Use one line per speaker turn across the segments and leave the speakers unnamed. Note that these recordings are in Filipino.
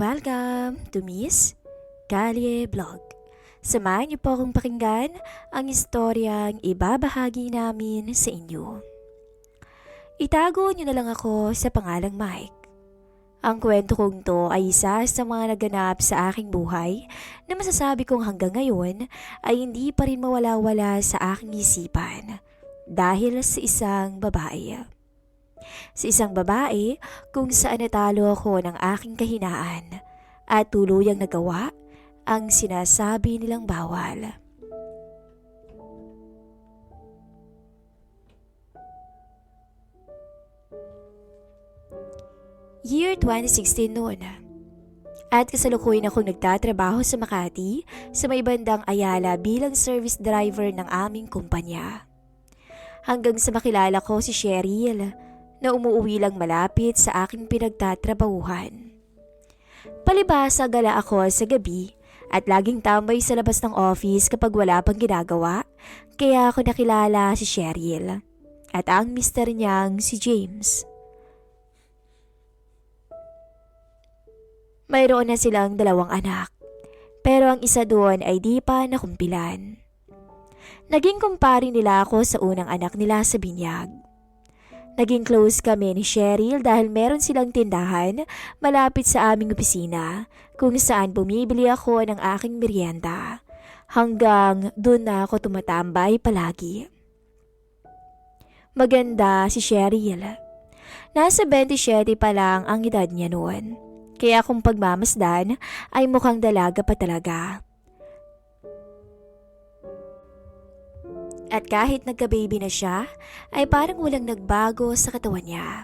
Welcome to Miss Kalye Vlog. Samahan niyo po akong pakinggan ang istoryang ibabahagi namin sa inyo. Itago niyo na lang ako sa pangalang Mike. Ang kwento kong to ay isa sa mga naganap sa aking buhay na masasabi kong hanggang ngayon ay hindi pa rin mawala-wala sa aking isipan dahil sa isang babae. Sa isang babae kung saan natalo ako ng aking kahinaan at tuluyang nagawa ang sinasabi nilang bawal. Year 2016 noon. At kasalukuyan akong nagtatrabaho sa Makati sa may bandang Ayala bilang service driver ng aming kumpanya. Hanggang sa makilala ko si Cheryl na umuuwi lang malapit sa aking pinagtatrabahuhan. Palibasa gala ako sa gabi at laging tambay sa labas ng office kapag wala pang ginagawa kaya ako nakilala si Cheryl at ang mister niyang si James. Mayroon na silang dalawang anak, pero ang isa doon ay di pa nakumpilan. Naging kumpari nila ako sa unang anak nila sa binyag. Naging close kami ni Cheryl dahil meron silang tindahan malapit sa aming opisina kung saan bumibili ako ng aking merienda. Hanggang doon na ako tumatambay palagi. Maganda si Cheryl. Nasa 27 pa lang ang edad niya noon. Kaya kung pagmamasdan ay mukhang dalaga pa talaga. At kahit nagka-baby na siya, ay parang walang nagbago sa katawan niya.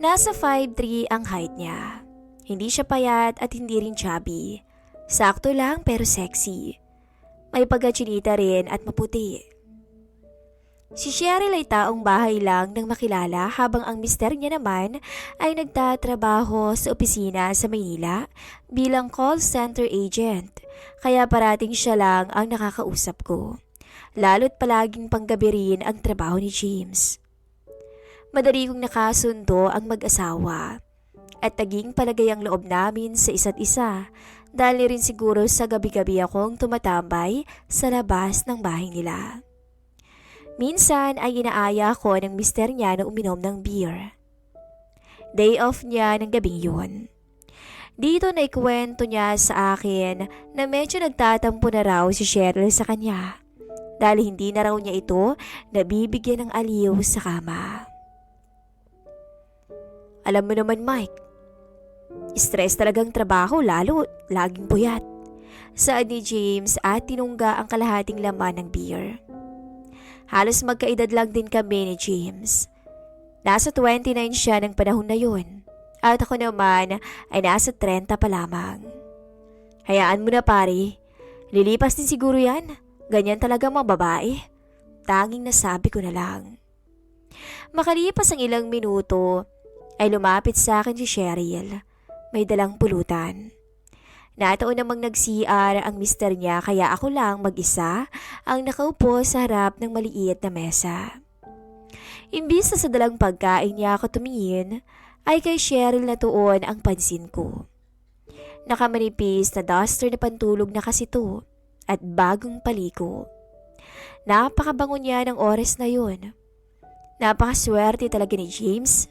Nasa 5'3 ang height niya. Hindi siya payat at hindi rin chubby. Sakto lang pero sexy. May pagkachinita rin at maputi. Si Cheryl ay taong bahay lang nang makilala habang ang mister niya naman ay nagtatrabaho sa opisina sa Maynila bilang call center agent. Kaya parating siya lang ang nakakausap ko. Lalo't palaging panggabi rin ang trabaho ni James. Madali kong nakasundo ang mag-asawa at taging palagay ang loob namin sa isa't isa dahil rin siguro sa gabi-gabi akong tumatambay sa labas ng bahay nila. Minsan ay inaaya ko ng mister niya na uminom ng beer. Day off niya ng gabing yun. Dito na ikwento niya sa akin na medyo nagtatampo na raw si Cheryl sa kanya dahil hindi na raw niya ito nabibigyan ng aliw sa kama. Alam mo naman Mike, stress talagang trabaho lalo laging puyat. Saad ni James at tinungga ang kalahating laman ng beer. Halos magkaedad lang din kami ni James. Nasa 29 siya ng panahon na yun. At ako naman ay nasa 30 pa lamang. Hayaan mo na pare. Lilipas din siguro yan. Ganyan talaga mga babae. Tanging nasabi ko na lang. Makalipas ang ilang minuto, ay lumapit sa akin si Cheryl. May dalang pulutan. Nataon namang nag-CR ang mister niya kaya ako lang mag-isa ang nakaupo sa harap ng maliit na mesa. Imbis na sa dalang pagkain niya ako tumingin, ay kay Cheryl na tuon ang pansin ko. Nakamanipis na duster na pantulog na kasi to at bagong paliko. Napakabango niya ng oras na yun. Napakaswerte talaga ni James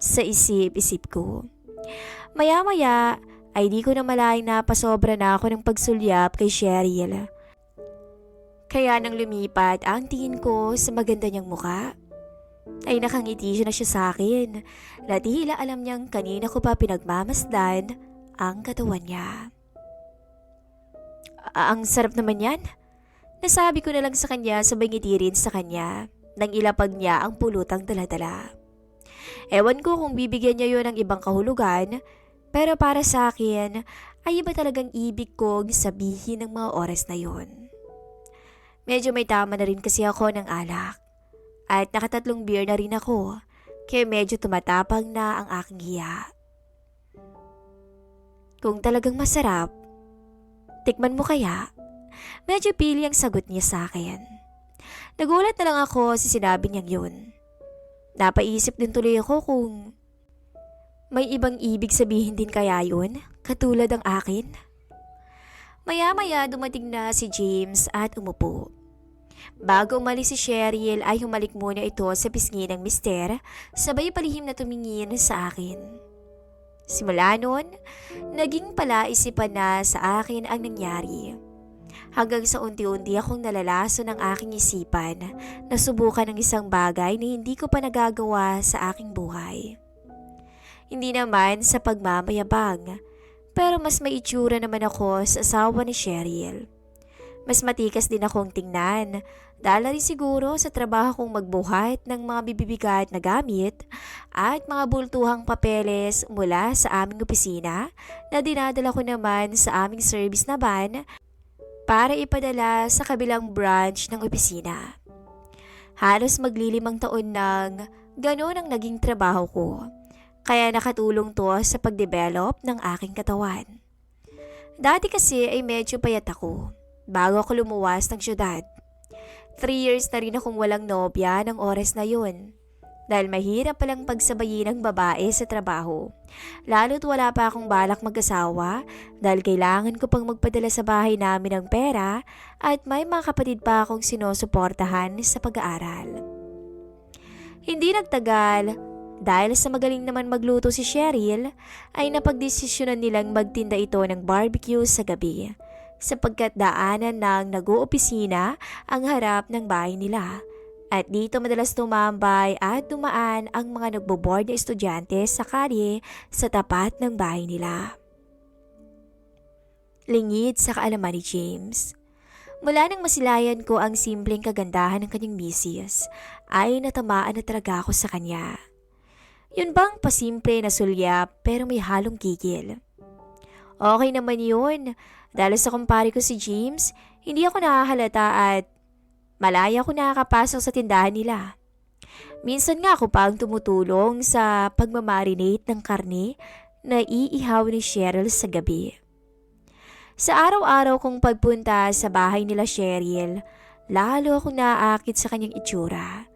sa isip-isip ko. Maya-maya ay di ko na malayang napasobra na ako ng pagsulyap kay Cheryl. Kaya nang lumipat ang tingin ko sa maganda niyang muka, ay nakangiti siya na siya sa akin na tila alam niyang kanina ko pa pinagmamasdan ang katawan niya. Ang sarap naman yan. Nasabi ko na lang sa kanya sabay ngiti rin sa kanya nang ilapag niya ang pulutang daladala. Ewan ko kung bibigyan niya yon ng ibang kahulugan pero para sa akin, ay iba talagang ibig kong sabihin ng mga oras na yon. Medyo may tama na rin kasi ako ng alak. At nakatatlong beer na rin ako, kaya medyo tumatapang na ang aking hiya. Kung talagang masarap, tikman mo kaya? Medyo pili ang sagot niya sa akin. Nagulat na lang ako sa sinabi niyang yun. Napaisip din tuloy ako kung May ibang ibig sabihin din kaya yun? Katulad ang akin? Maya-maya dumating na si James at umupo. Bago umalis si Cheryl ay humalik muna ito sa pisngi ng mister, sabay palihim na tumingin sa akin. Simula noon, naging palaisipan na sa akin ang nangyari. Hanggang sa unti-unti akong nalalaso ng aking isipan na subukan ng isang bagay na hindi ko pa nagagawa sa aking buhay. Hindi naman sa pagmamayabang, pero mas may naman ako sa asawa ni Cheryl. Mas matikas din akong tingnan, dahil rin siguro sa trabaho kong magbuhat ng mga bibibigat na gamit at mga bultuhang papeles mula sa aming opisina na dinadala ko naman sa aming service na van para ipadala sa kabilang branch ng opisina. Halos maglilimang taon nang ganon ang naging trabaho ko, kaya nakatulong to sa pagdevelop ng aking katawan. Dati kasi ay medyo payat ako bago ako lumuwas ng syudad. Three years na rin akong walang nobya ng oras na yun. Dahil mahirap palang pagsabayin ng babae sa trabaho. Lalo't wala pa akong balak mag-asawa dahil kailangan ko pang magpadala sa bahay namin ng pera at may mga kapatid pa akong sinusuportahan sa pag-aaral. Hindi nagtagal, dahil sa magaling naman magluto si Cheryl, ay napagdesisyonan nilang magtinda ito ng barbecue sa gabi sapagkat daanan ng nag-oopisina ang harap ng bahay nila. At dito madalas tumambay at dumaan ang mga nagbo-board na estudyante sa kalye sa tapat ng bahay nila. Lingid sa kaalaman ni James. Mula nang masilayan ko ang simpleng kagandahan ng kanyang misis, ay natamaan na talaga ako sa kanya. Yun bang pasimple na sulyap pero may halong gigil? Okay naman yun. Dahil sa kumpare ko si James, hindi ako nakahalata at malaya ko nakakapasok sa tindahan nila. Minsan nga ako pa ang tumutulong sa pagmamarinate ng karne na iihaw ni Cheryl sa gabi. Sa araw-araw kong pagpunta sa bahay nila Cheryl, lalo akong naaakit sa kanyang itsura.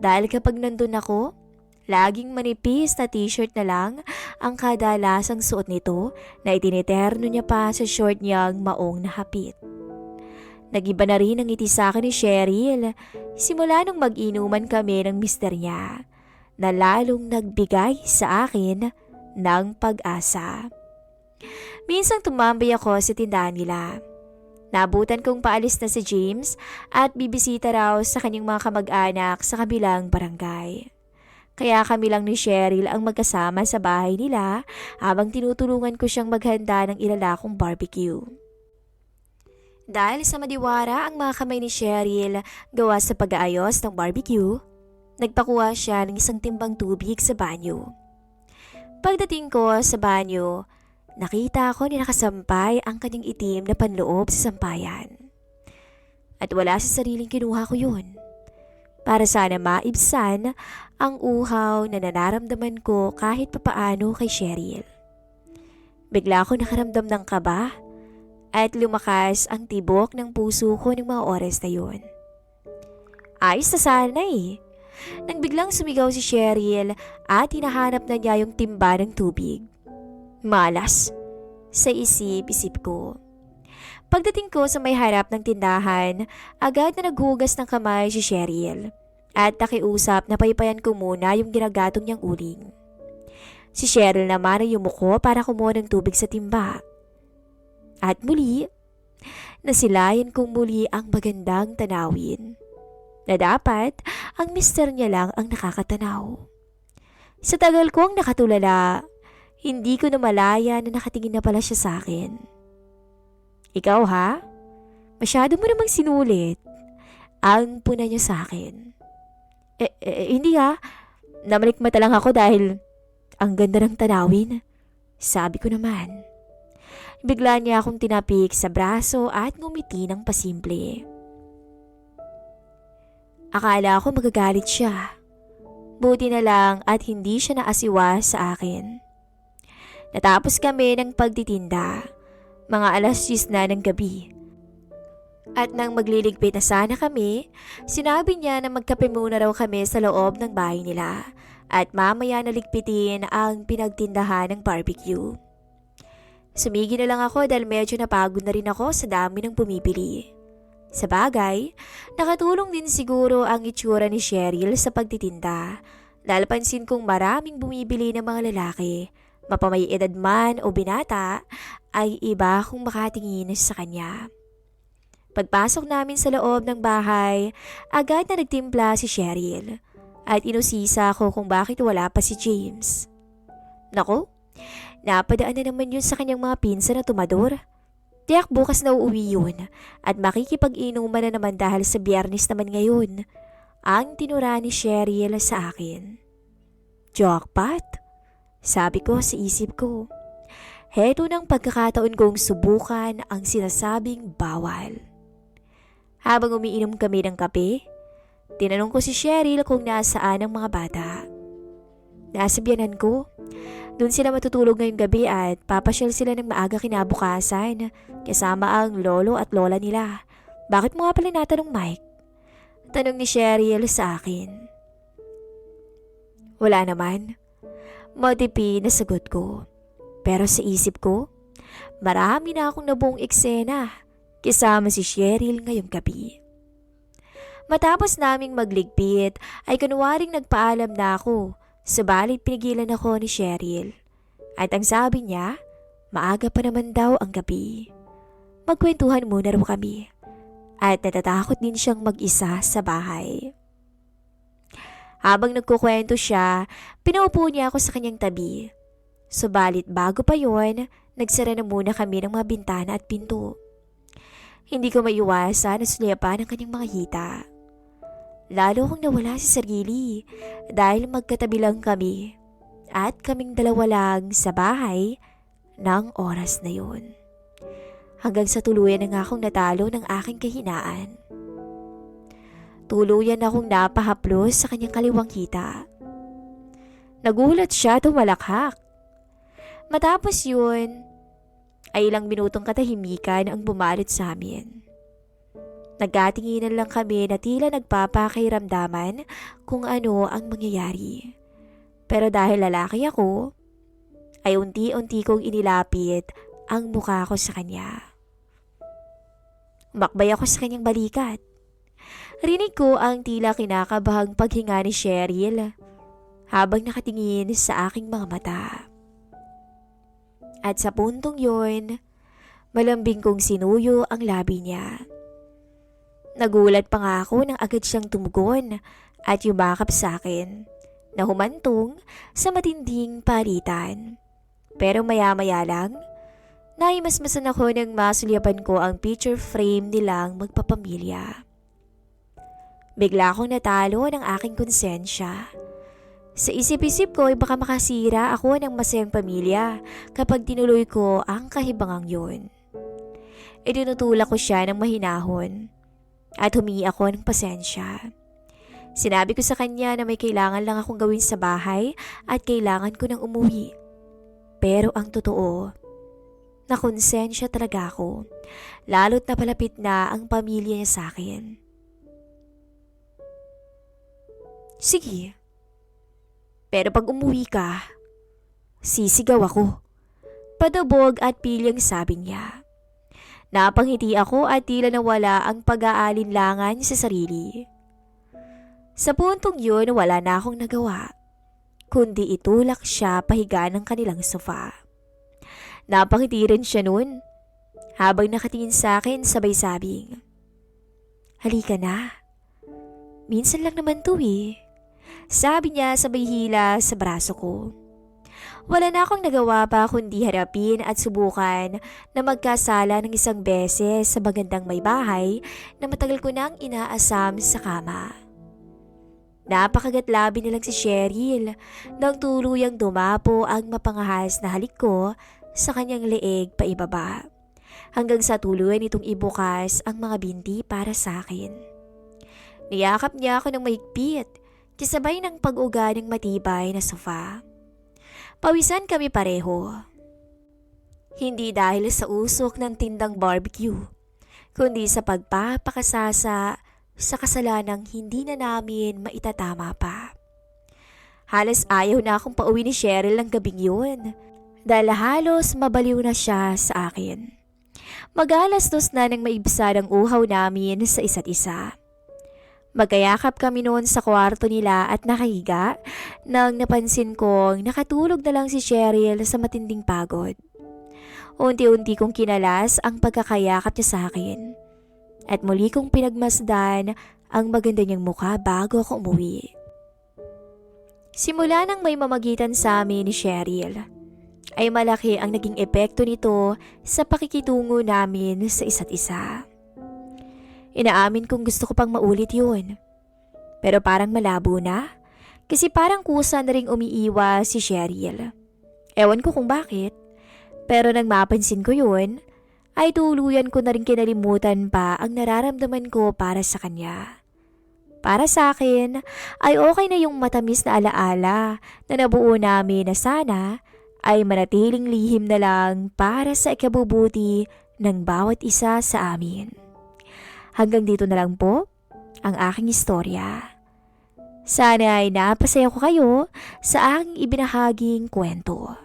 Dahil kapag nandun ako, laging manipis na t-shirt na lang ang kadalasang suot nito na itiniterno niya pa sa short niyang maong na hapit. Nagiba na rin ang ngiti sa akin ni Cheryl simula nung mag-inuman kami ng mister niya na lalong nagbigay sa akin ng pag-asa. Minsan tumambay ako sa tindahan nila. Nabutan kong paalis na si James at bibisita raw sa kanyang mga kamag-anak sa kabilang barangay. Kaya kami lang ni Cheryl ang magkasama sa bahay nila habang tinutulungan ko siyang maghanda ng ilalakong barbecue. Dahil sa madiwara ang mga kamay ni Cheryl gawa sa pag-aayos ng barbecue, nagpakuha siya ng isang timbang tubig sa banyo. Pagdating ko sa banyo, nakita ko ni nakasampay ang kanyang itim na panloob sa sampayan. At wala sa sariling kinuha ko yun. Para sana maibsan ang uhaw na nanaramdaman ko kahit papaano kay Cheryl. Bigla ako nakaramdam ng kaba at lumakas ang tibok ng puso ko ng mga oras na yun. Ayos na sana eh. Nang biglang sumigaw si Cheryl at hinahanap na niya yung timba ng tubig. Malas. Sa isip-isip ko. Pagdating ko sa may harap ng tindahan, agad na naghugas ng kamay si Cheryl. At nakiusap na paypayan ko muna yung ginagatong niyang uling. Si Cheryl naman ay yumuko para kumuha ng tubig sa timba. At muli, nasilayan kong muli ang magandang tanawin. Na dapat, ang mister niya lang ang nakakatanaw. Sa tagal kong nakatulala, hindi ko na malaya na nakatingin na pala siya sa akin. Ikaw ha? Masyado mo namang sinulit. Ang puna niya sa akin. Eh, eh, hindi ha. Namalikmata lang ako dahil ang ganda ng tanawin. Sabi ko naman. Bigla niya akong tinapik sa braso at ngumiti ng pasimple. Akala ko magagalit siya. Buti na lang at hindi siya naasiwa sa akin. Natapos kami ng pagtitinda. Mga alas 10 na ng gabi. At nang magliligpit na sana kami, sinabi niya na magkape muna raw kami sa loob ng bahay nila at mamaya naligpitin ang pinagtindahan ng barbecue. Sumigi na lang ako dahil medyo napagod na rin ako sa dami ng bumibili. Sa bagay, nakatulong din siguro ang itsura ni Cheryl sa pagtitinda dahil pansin kong maraming bumibili ng mga lalaki, mapamay edad man o binata, ay iba kung makatingin sa kanya. Pagpasok namin sa loob ng bahay, agad na nagtimpla si Cheryl at inusisa ko kung bakit wala pa si James. Nako, napadaan na naman yun sa kanyang mga pinsan na tumador. Tiyak bukas na uuwi yun at makikipag-inuman na naman dahil sa biyernes naman ngayon. Ang tinura ni Cheryl sa akin. Jackpot? Sabi ko sa isip ko. Heto ng pagkakataon kong subukan ang sinasabing bawal. Habang umiinom kami ng kape, tinanong ko si Cheryl kung nasaan ang mga bata. Nasa biyanan ko. Doon sila matutulog ngayong gabi at papasyal sila ng maaga kinabukasan kasama ang lolo at lola nila. Bakit mo nga pala natanong Mike? Tanong ni Cheryl sa akin. Wala naman. Matipi na sagot ko. Pero sa isip ko, marami na akong nabuong eksena kasama si Cheryl ngayong gabi. Matapos naming magligpit ay kunwaring nagpaalam na ako Subalit pinigilan ako ni Cheryl. At ang sabi niya, maaga pa naman daw ang gabi. Magkwentuhan muna raw kami. At natatakot din siyang mag-isa sa bahay. Habang nagkukwento siya, pinaupo niya ako sa kanyang tabi. Subalit bago pa yon, nagsara na muna kami ng mga bintana at pinto. Hindi ko maiwasan na sulyapan ang kanyang mga hita. Lalo kong nawala si sarili dahil magkatabi lang kami at kaming dalawa lang sa bahay ng oras na yun. Hanggang sa tuluyan na nga akong natalo ng aking kahinaan. Tuluyan akong napahaplos sa kanyang kaliwang kita. Nagulat siya tumalakhak. Matapos yun, ay ilang minutong katahimikan ang bumalot sa amin. Nagkatinginan lang kami na tila nagpapakiramdaman kung ano ang mangyayari. Pero dahil lalaki ako, ay unti-unti kong inilapit ang mukha ko sa kanya. Umakbay ako sa kanyang balikat. Rinig ko ang tila kinakabahang paghinga ni Cheryl habang nakatingin sa aking mga mata. At sa puntong yon, malambing kong sinuyo ang labi niya. Nagulat pa nga ako nang agad siyang tumugon at yumakap sa akin na humantong sa matinding palitan. Pero maya-maya lang, naimasmasan ako nang masulyapan ko ang picture frame nilang magpapamilya. Bigla akong natalo ng aking konsensya. Sa isip-isip ko ay baka makasira ako ng masayang pamilya kapag tinuloy ko ang kahibangang yun. Idinutulak ko siya ng mahinahon at humingi ako ng pasensya. Sinabi ko sa kanya na may kailangan lang akong gawin sa bahay at kailangan ko nang umuwi. Pero ang totoo, nakonsensya talaga ako, lalo't napalapit na ang pamilya niya sa akin. Sige. Pero pag umuwi ka, sisigaw ako. Padabog at pilyang sabi niya. Napangiti ako at tila nawala ang pag-aalinlangan sa sarili. Sa puntong yun, wala na akong nagawa, kundi itulak siya pahiga ng kanilang sofa. Napangiti rin siya noon, habang nakatingin sa akin sabay sabing, Halika na. Minsan lang naman to eh. Sabi niya sabay hila sa braso ko. Wala na akong nagawa pa kundi harapin at subukan na magkasala ng isang beses sa magandang may bahay na matagal ko nang inaasam sa kama. Napakagatlabi nilang si Cheryl nang tuluyang dumapo ang mapangahas na halik ko sa kanyang leeg pa ibaba. Hanggang sa tuluyan itong ibukas ang mga binti para sa akin. Niyakap niya ako ng mahigpit kasabay ng pag-uga ng matibay na sofa. Pawisan kami pareho. Hindi dahil sa usok ng tindang barbecue, kundi sa pagpapakasasa sa kasalanang hindi na namin maitatama pa. Halos ayaw na akong pauwi ni Cheryl ng gabing yun. Dahil halos mabaliw na siya sa akin. Magalas dos na nang maibsa ang uhaw namin sa isa't isa. Magkayakap kami noon sa kwarto nila at nakahiga nang napansin kong nakatulog na lang si Cheryl sa matinding pagod. Unti-unti kong kinalas ang pagkakayakap niya sa akin. At muli kong pinagmasdan ang maganda niyang mukha bago ako umuwi. Simula nang may mamagitan sa amin ni Cheryl, ay malaki ang naging epekto nito sa pakikitungo namin sa isa't isa. Inaamin kong gusto ko pang maulit yun. Pero parang malabo na, kasi parang kusa na rin umiiwa si Cheryl. Ewan ko kung bakit, pero nang mapansin ko yun, ay tuluyan ko na rin kinalimutan pa ang nararamdaman ko para sa kanya. Para sa akin, ay okay na yung matamis na alaala na nabuo namin na sana ay manatiling lihim na lang para sa ikabubuti ng bawat isa sa amin. Hanggang dito na lang po ang aking istorya. Sana ay napasaya ko kayo sa aking ibinahaging kwento.